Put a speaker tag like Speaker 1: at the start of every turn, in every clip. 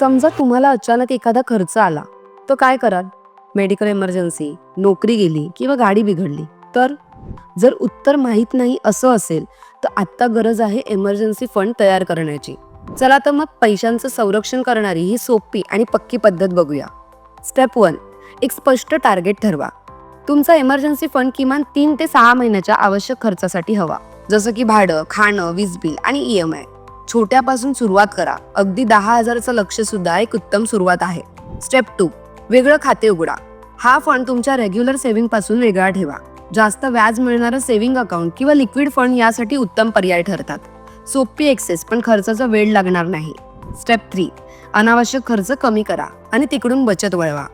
Speaker 1: समजा तुम्हाला अचानक एखादा खर्च आला तर काय कराल? मेडिकल इमर्जन्सी नोकरी गेली किंवा गाडी बिघडली. तर? जर उत्तर माहीत नाही असं असेल तर आत्ता गरज आहे इमर्जन्सी फंड तयार करण्याची. चला तर मग पैशांचं संरक्षण करणारी ही सोपी आणि पक्की पद्धत बघूया. स्टेप वन एक स्पष्ट टार्गेट ठरवा. तुमचा इमर्जन्सी फंड किमान तीन ते सहा महिन्याच्या आवश्यक खर्चासाठी हवा. जसं की भाडं खाणं वीज बिल आणि ई एम आय छोट्यापासून सुरुवात करा. अगदी दहा हजारचं लक्ष सुद्धा एक उत्तम सुरुवात आहे. स्टेप टू वेगळं खाते उघडा. हा फंड तुमच्या रेग्युलर सेव्हिंगपासून वेगळा ठेवा. जास्त व्याज मिळणारं सेव्हिंग अकाउंट किंवा लिक्विड फंड यासाठी उत्तम पर्याय ठरतात. सोपी एक्सेस पण खर्चाचा वेळ लागणार नाही. स्टेप थ्री अनावश्यक खर्च कमी करा आणि तिकडून बचत वळवा.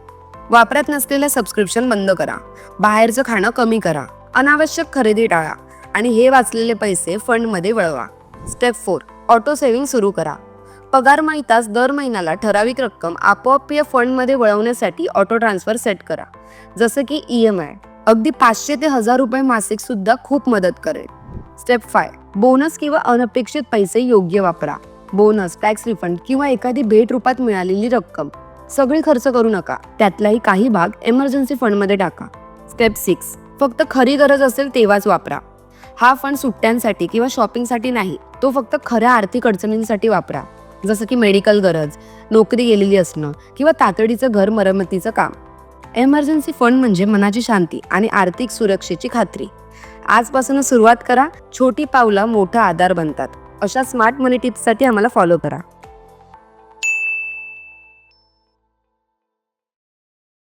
Speaker 1: वापरत नसलेलं सबस्क्रिप्शन बंद करा. बाहेरचं खाणं कमी करा. अनावश्यक खरेदी टाळा आणि हे वाचलेले पैसे फंडमध्ये वळवा. स्टेप फोर ऑटो सेव्हिंग सुरू करा. पगार माहिताच दर महिन्याला ठराविक रक्कम आपोआप या फंडमध्ये वळवण्यासाठी ऑटो ट्रान्सफर सेट करा. जसं की ई एम आय. अगदी पाचशे ते हजार रुपये मासिक सुद्धा खूप मदत करेल. Step five. बोनस किंवा अनपेक्षित पैसे योग्य वापरा. बोनस टॅक्स रिफंड किंवा एखादी भेट रूपात मिळालेली रक्कम. सगळी खर्च करू नका. त्यातलाही काही भाग एमर्जन्सी फंडमध्ये टाका. स्टेप सिक्स फक्त खरी गरज असेल तेव्हाच वापरा. हा फंड सुट्ट्यांसाठी किंवा शॉपिंगसाठी नाही. तो फक्त खऱ्या आर्थिक अडचणींसाठी वापरा. जसं की मेडिकल गरज नोकरी गेलेली असणं किंवा तातडीचं घर मरमतीचं काम. एमर्जन्सी फंड म्हणजे मनाची शांती आणि आर्थिक सुरक्षेची खात्री. आजपासूनच सुरुवात करा छोटी पावलं मोठा आधार बनतात. अशा स्मार्ट मनी टिप्ससाठी आम्हाला फॉलो करा.